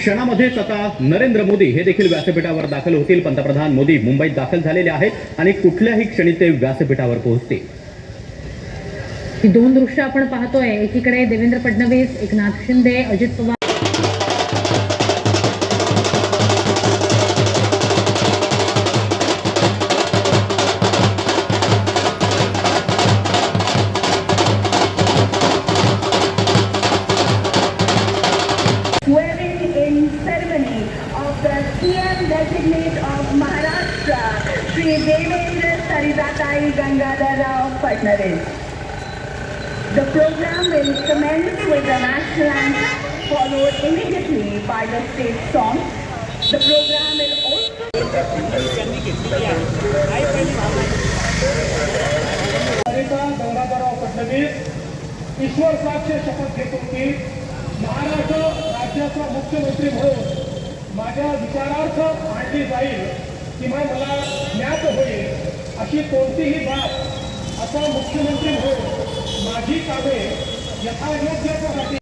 क्षणामध्येच आता नरेंद्र मोदी हे देखील व्यासपीठावर दाखल होतील. पंतप्रधान मोदी मुंबईत दाखल झालेले आहेत आणि कुठल्याही क्षणी ते व्यासपीठावर पोहोचतील. ही दोन दृश्य आपण पाहतोय. एकीकडे Devendra Fadnavis Eknath Shinde Ajit Pawar of the CM designate of Maharashtra, Sri Devendra Saridatai Gangadhar Rao Fadnavis. The program will commence with the national anthem, followed immediately by the state song. The program will also Sarita Gangadharrao Fadnavis ईश्वर साक्ष शपथ घेतो की महाराष्ट्र राज्याचा मुख्यमंत्री म्हणून माझ्या विचारार्थ मांडली जाईल किंवा मला ज्ञात होईल अशी कोणतीही बाब असा मुख्यमंत्री म्हणून माझी कामे यथायोग्यतेसाठी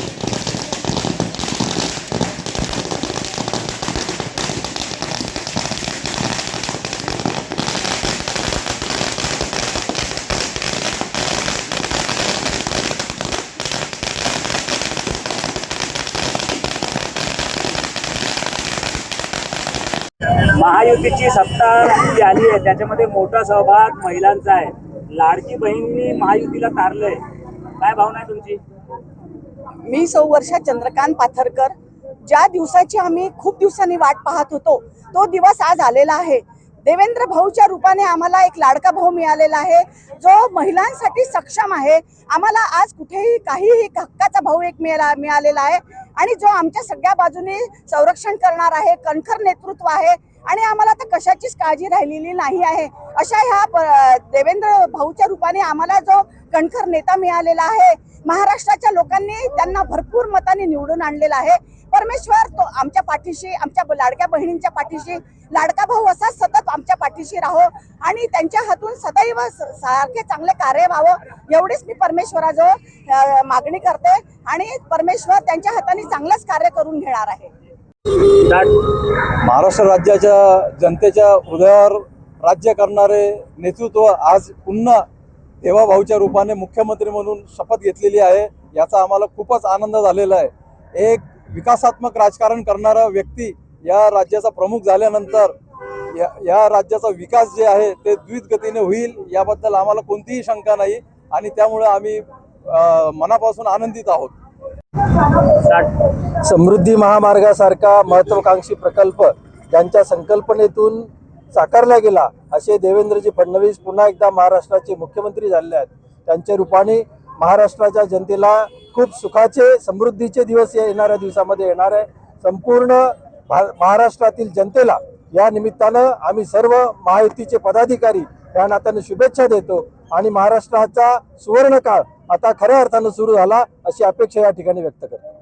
महायुतीची सत्ता जी आली आहे त्याच्यामध्ये मोठा सहभाग महिलांचा आहे. लाडकी बहिणी महायुतीला तारलंय. काय भावना आहे तुमची? मी सौ वर्षा चंद्रकांत पाथरकर ज्या दिवसाची आम्ही खूप दिवसांनी वाट पाहत होतो तो दिवस आज आलेला आहे. देवेंद्र भाऊच्या रूपाने आम्हाला एक लाडका भाऊ मिळालेला आहे जो महिलांसाठी सक्षम आहे. आम्हाला आज कुठेही काहीही हक्काचा भाऊ एक मिळाला मिळालेला आहे. आणि जो आमच्या सगळ्या बाजूने संरक्षण करणार आहे कणखर नेतृत्व आहे आणि आम्हाला आता कशाचीच काळजी राहिलेली नाही आहे. अशा ह्या प- देवेंद्र भाऊच्या रूपाने आम्हाला जो कणखर नेता मिळालेला आहे महाराष्ट्राच्या लोकांनी त्यांना भरपूर मताने निवडून आणलेला आहे. परमेश्वर तो आमच्या पाठीशी आमच्या लाडक्या बहिणींच्या पाठीशी लाडका भाऊ असाच सतत आमच्या पाठीशी राहो आणि त्यांच्या हातून सदैव सारखे चांगले कार्य व्हावं एवढीच मी परमेश्वराजवळ मागणी करते आणि परमेश्वर त्यांच्या हाताने चांगलंच कार्य करून घेणार आहे. महाराष्ट्र राज्याच्या जनतेच्या हृदयावर राज्य करणारे नेतृत्व आज पुन्हा देवाभाऊच्या रूपाने मुख्यमंत्री म्हणून शपथ घेतलेली आहे याचा आम्हाला खूपच आनंद झालेला आहे. एक विकासात्मक राजकारण करणारा व्यक्ती या राज्याचा प्रमुख झाल्यानंतर या या राज्याचा विकास जे आहे ते द्वितगतीने होईल याबद्दल आम्हाला कोणतीही शंका नाही आणि त्यामुळे आम्ही मनापासून आनंदित आहोत. समृद्धी महामार्गासारखा महत्वाकांक्षी प्रकल्प ज्यांच्या संकल्पनेतून साकारला गेला असे देवेंद्रजी फडणवीस पुन्हा एकदा महाराष्ट्राचे मुख्यमंत्री झाले आहेत. त्यांच्या रूपाने महाराष्ट्राच्या जनतेला खूप सुखाचे समृद्धीचे दिवस या येणाऱ्या दिवसामध्ये येणार आहे. संपूर्ण भा महाराष्ट्रातील जनतेला या निमित्तानं आम्ही सर्व महायुतीचे पदाधिकारी या नात्याने शुभेच्छा देतो आणि महाराष्ट्राचा सुवर्ण काळ आता खऱ्या अर्थानं सुरू झाला अशी अपेक्षा या ठिकाणी व्यक्त करतो.